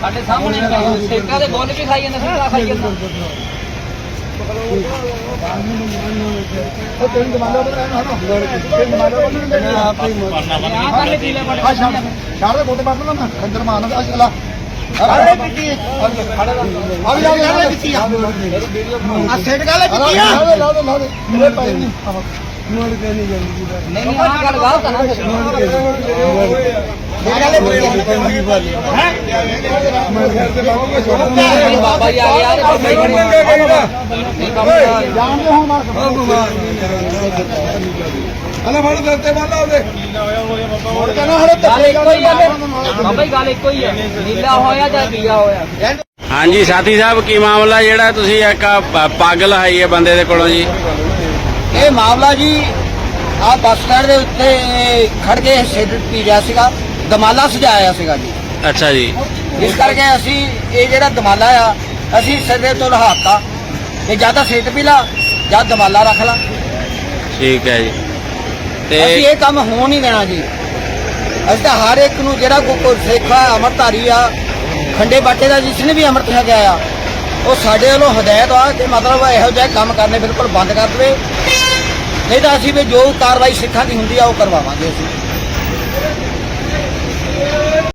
ਸਾਡੇ ਸਾਹਮਣੇ ਸੇਕਾ ਦੇ ਬੋਲ ਕੇ ਖਾਈ ਜਾਂਦੇ ਸੇਕਾ ਖਾਈ ਜਾਂਦਾ ਆਹ ਕਰ ਕੀ ਲੈ ਬੜੇ ਸ਼ਾਰ ਦੇ ਬੋਤੇ ਬਾਤ ਨਾ। ਖੰਦਰ ਮਾਰਨ ਦਾ ਅਸਲਾ ਅਰੇ ਪਿੱਟੀ। ਆ ਵੀ ਆ ਗਿਆ ਪਿੱਟੀ ਆ। ਆ ਸੈਟ ਗਾਲੇ ਪਿੱਟੀ ਆ। ਲਾ ਦੇ ਲਾ ਦੇ ਲਾ ਮੇਰੇ ਪੈਰ ਨਹੀਂ ਨੋੜ ਕੇ ਨਹੀਂ ਜਾਂਦੀ ਨਹੀਂ ਨਹੀਂ ਆਹ ਗੱਲ ਗਲਤ ਆ ਨਾ ਬਾਬਾ ਜੀ ਆ ਗਿਆ ਤੇ ਬਾਬਾ ਜੀ ਖੜੇ ਜਾਣਦੇ ਹੋ ਮਾਰ ਹਲੇ ਫੜ ਦਿੱਤੇ ਵਾਲਾ ਉਹਦੇ ਹੋਰ ਕਹਿੰਦਾ ਹਲੇ ਗੱਲ ਬਾਬਾ ਜੀ ਗੱਲ ਇੱਕੋ ਹੀ ਹੈ ਨੀਲਾ ਹੋਇਆ ਜਾਂ ਪੀਲਾ ਹੋਇਆ ਹਾਂਜੀ, ਸਾਥੀ ਸਾਹਿਬ, ਕੀ ਮਾਮਲਾ ਜਿਹੜਾ ਤੁਸੀਂ ਇੱਕ ਪਾਗਲ ਹਾਈ ਹੈ ਬੰਦੇ ਦੇ ਕੋਲੋਂ ਜੀ? ਇਹ ਮਾਮਲਾ ਜੀ ਆ ਬੱਸ ਸਟੈਂਡ ਦੇ ਉੱਤੇ ਖੜ ਕੇ ਸਿਗਰਟ ਪੀ ਰਿਹਾ ਸੀਗਾ। ਦਮਾਲਾ ਸਜਾਇਆ ਸੀਗਾ ਜੀ। ਅੱਛਾ ਜੀ। ਇਸ ਕਰਕੇ ਅਸੀਂ ਇਹ ਜਿਹੜਾ ਦਮਾਲਾ ਆ ਅਸੀਂ ਸਿਰੇ ਤੋਂ ਲਹਾਤਾ ਇਹ ਜਾਂ ਤਾਂ ਸਿਗਰਟ ਪੀ ਲਾ ਜਾਂ ਦਮਾਲਾ ਰੱਖ ਲਾ। ਠੀਕ ਹੈ ਜੀ। ਅਸੀਂ ਤੇ ਇਹ ਕੰਮ ਹੋਣ ਨਹੀਂ ਦੇਣਾ ਜੀ। ਅਸੀਂ ਤਾਂ ਹਰ ਇੱਕ ਨੂੰ ਜਿਹੜਾ ਕੋਈ ਸਿੱਖ ਆ ਅਮਰਧਾਰੀ ਆ ਖੰਡੇ ਬਾਟੇ ਦਾ ਜਿਸ ਨੇ ਵੀ ਅੰਮ੍ਰਿਤ ਛਕਿਆ ਆ ਉਹ ਸਾਡੇ ਵੱਲੋਂ ਹਦਾਇਤ ਆ ਕਿ ਮਤਲਬ ਇਹੋ ਜਿਹੇ ਕੰਮ ਕਰਨੇ ਬਿਲਕੁਲ ਬੰਦ ਕਰ ਦੇਵੇ। ਨਹੀਂ ਤਾਂ ਅਸੀਂ ਵੀ ਜੋ ਕਾਰਵਾਈ ਸਿੱਖਾਂ ਦੀ ਹੁੰਦੀ ਆ ਉਹ ਕਰਵਾਵਾਂਗੇ ਅਸੀਂ।